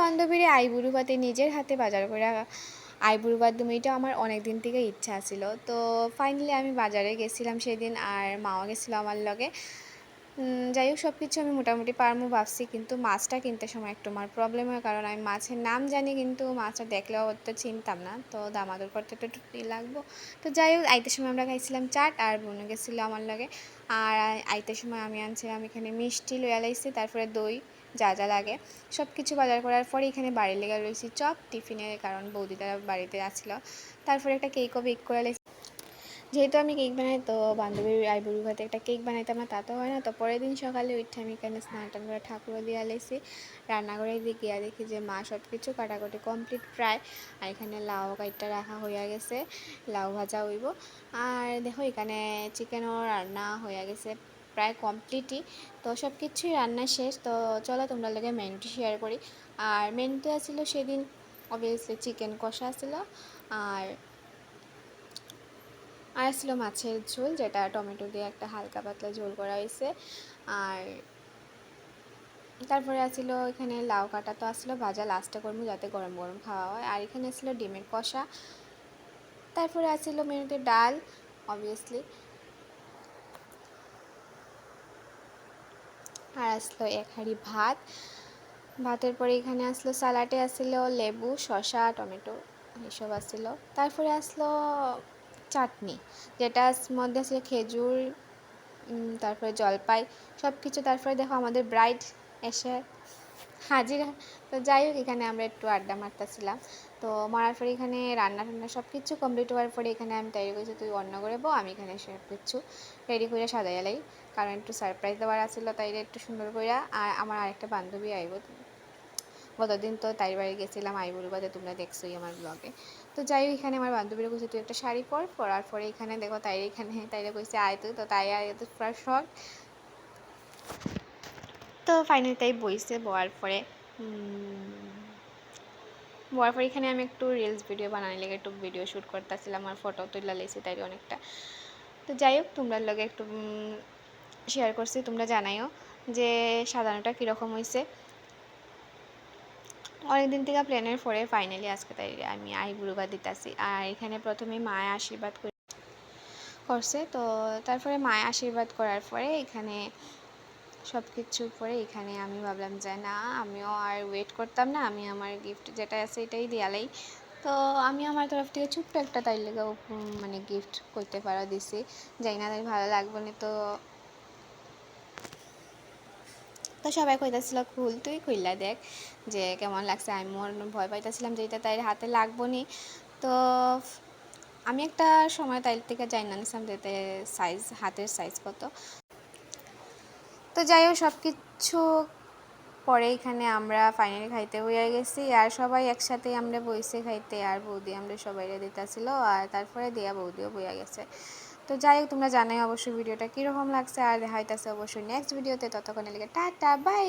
বান্ধবীরে আইবুড়ু ভাতে নিজের হাতে বাজার করে আইবুড়ু এটা আমার অনেক দিন থেকে ইচ্ছা ছিল। তো ফাইনালি আমি বাজারে গেছিলাম সেদিন আর মাও গেছিল আমার লগে। যাই হোক সব কিছু আমি মোটামুটি পারমু ভাবছি, কিন্তু মাছটা কিনতে সময় একটু আমার প্রবলেম হয়, কারণ আমি মাছের নাম জানি, কিন্তু মাছটা দেখলেও তো চিনতাম না। তো দামাদুর করতে একটু ই লাগবো। তো যাই হোক, আইতে সময় আমরা খাইছিলাম চাট আর বোন গেছিল আমার লগে। আর আইতে সময় আমি আনছিলাম এখানে মিষ্টি লইয়া লাইছি তারপরে দই। যা যা লাগে। সব কিছু বাজার করার পরে এখানে বাড়ির লেগে রয়েছি। চপ, টিফিনের কারণ বৌদি তারা বাড়িতে আসছিল। তারপরে একটা কেকও বেক করে যেহেতু আমি কেক বানাই, তো বান্ধবীর আইবুড়ি ভাতে একটা কেক বানাইতাম না তা তো হয় না। তো পরের দিন সকালে উঠে আমি এখানে স্নান টান করে ঠাকুরও দিয়ে আলাইছি রান্নাঘরে দিয়ে গিয়া দেখি যে মা সব কিছু কাটাকুটি কমপ্লিট প্রায়। আর এখানে লাউ কাইটটা রাখা হইয়া গেছে। লাউ ভাজা হইব। আর দেখো এখানে চিকেনও রান্না হইয়া গেছে। প্রায় কমপ্লিটই তো সব কিছুই রান্না শেষ। তো চলো তোমরা লোকে মেনুটি শেয়ার করি। আর মেনুতে ছিল সেদিন অবভিয়াসলি চিকেন কষা ছিল আর আর ছিল মাছের ঝোল যেটা টমেটো দিয়ে একটা হালকা পাতলা ঝোল করা হয়েছে। আর তারপরে আসছিল এখানে লাউ কাটা তো আসলো ভাজা লাস্টে করব যাতে গরম গরম খাওয়া হয়। আর এখানে ছিল ডিমের কষা। তারপরে আসছিল মেনুতে ডাল অবভিয়াসলি আর আসলো এক হাঁড়ি ভাত। ভাতের পরে এখানে আসলো স্যালাডে আসলো লেবু, শসা, টমেটো এসব আসলো। তারপরে আসলো চাটনি, যেটা মধ্যে আসলে খেজুর তারপরে জলপাই সব কিছু তারপরে দেখো আমাদের ব্রাইড এসে হাজির। তো যাই হোক, এখানে আমরা একটু আড্ডা মারতেছিলাম। তো মারার পরে এখানে রান্না টান্না সব কিছু কমপ্লিট হওয়ার পরে এখানে আমি তৈরি করেছি, তুই অন্য করে বউ আমি এখানে সব কিছু রেডি করে সাজাইলাই কারণ একটু সারপ্রাইজ দেওয়ার আছিল, তাই একটু সুন্দর করে আর আমার আরেকটা বান্ধবী আইব। গতদিন তো তাই বাড়ি গেছিলাম আই আইবুড়ি বাদে তোমরা দেখছোই আমার ব্লগে তো যাই হোক, এখানে আমার বান্ধবীরা কইছে, তুই একটা শাড়ি পর। পরার পরে এখানে দেখো, তাই এখানে তাইরে কইছে, আয় তুই। তো তাই আয় তো পুরো শখ। তো ফাইনালি তাই বইছে বয়ার পরে বয়ার পরে এখানে আমি একটু রিলস ভিডিও বানানোর লেগে একটু ভিডিও শ্যুট করতেছিলাম, আর ফটো তুলে লেছি তাই অনেকটা তো যাই হোক তোমরা লগে একটু শেয়ার করছি, তোমরা জানাইও যে সাজানোটা কীরকম হয়েছে অনেকদিন থেকে প্ল্যানের পরে ফাইনালি আজকে তাই আমি আইবুড়ো দিতেছি, আর এখানে প্রথমে মায়ের আশীর্বাদ করে, করছে। তো তারপরে মায়ের আশীর্বাদ করার পরে এখানে সব কিছুর পরে এখানে আমি ভাবলাম যে না, আমিও আর ওয়েট করতাম না। আমি আমার গিফট যেটা আছে এটাই দেয়ালাই। তো আমি আমার তরফ থেকে ছোট্ট একটা তাই লেগে মানে গিফট করতে পারা দিছি। যাই না তাই ভালো লাগবে না তো। তো সবাই কইতাছিল খুল তুই খুললা দেখ যে কেমন লাগছে। আমি মোর ভয় পাইতেছিলাম যে এটা তাই হাতে লাগবো নি। তো আমি একটা সময় তাই থেকে যাই না নিছিলাম যে সাইজ হাতের সাইজ কত। তো যাই হোক সব কিছু পরে এখানে আমরা ফাইনাল খাইতে হইয়া গেছি। আর সবাই একসাথে আমরা বইসে খাইতে, আর বৌদি আমরা সবাই দিতেছিল, আর তারপরে দেয়া বৌদিও বইয়া গেছে। তো যাই হোক, তোমরা জানাই অবশ্যই ভিডিওটা কীরকম লাগছে, আর দেখা হইতেছে অবশ্যই নেক্সট ভিডিওতে ততক্ষণে লেগে টাটা বাই